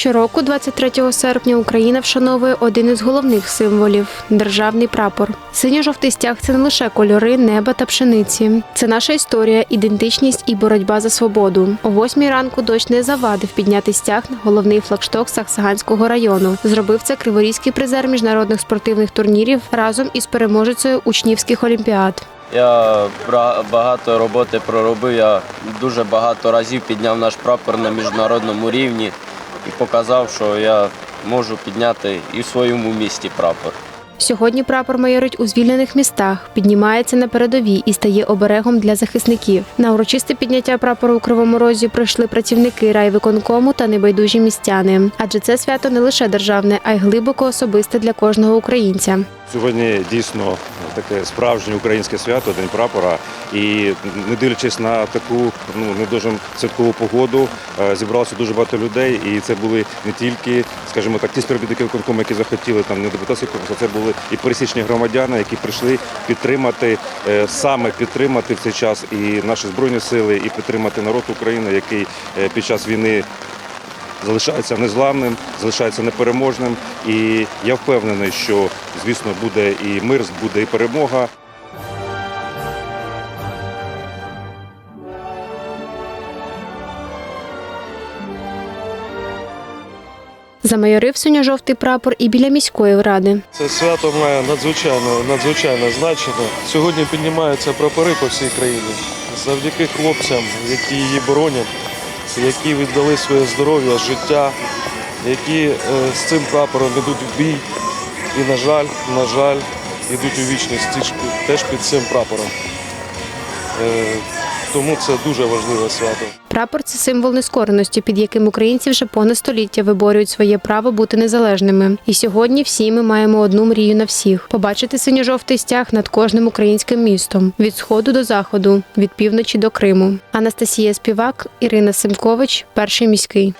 Щороку, 23 серпня, Україна вшановує один із головних символів державний прапор. Синьо-жовтий стяг це не лише кольори неба та пшениці. Це наша історія, ідентичність і боротьба за свободу. О восьмій ранку дощ не завадив підняти стяг на головний флагшток Саксаганського району. Зробив це криворізький призер міжнародних спортивних турнірів разом із переможецею учнівських олімпіад. Я багато роботи проробив. Я дуже багато разів підняв наш прапор на міжнародному рівні показав, що я можу підняти і в своєму місті прапор. Сьогодні прапор майорить у звільнених містах, піднімається на передовій і стає оберегом для захисників. На урочисте підняття прапору у Кривому Розі прийшли працівники райвиконкому та небайдужі містяни. Адже це свято не лише державне, а й глибоко особисте для кожного українця. Сьогодні дійсно таке справжнє українське свято, День прапора. І не дивлячись на таку ну не дуже святкову погоду, е, зібралося дуже багато людей. І це були не тільки, скажімо так, ті співробітники виконкому, які захотіли там не депутатський корпус, це були і пересічні громадяни, які прийшли підтримати е, саме підтримати в цей час і наші збройні сили, і підтримати народ України, який е, під час війни залишається незламним, залишається непереможним. І я впевнений, що звісно буде і мир, буде і перемога. Замайорив синьо-жовтий прапор і біля міської ради. Це свято має надзвичайно, надзвичайне значення. Сьогодні піднімаються прапори по всій країні завдяки хлопцям, які її боронять, які віддали своє здоров'я, життя, які е, з цим прапором йдуть в бій. І, на жаль, на жаль, йдуть у вічність теж під цим прапором. Е, Тому це дуже важливе свято. Прапор це символ нескореності, під яким українці вже понад століття виборюють своє право бути незалежними. І сьогодні всі ми маємо одну мрію на всіх побачити синьо-жовтий стяг над кожним українським містом від сходу до заходу, від півночі до Криму. Анастасія Співак, Ірина Симкович, перший міський.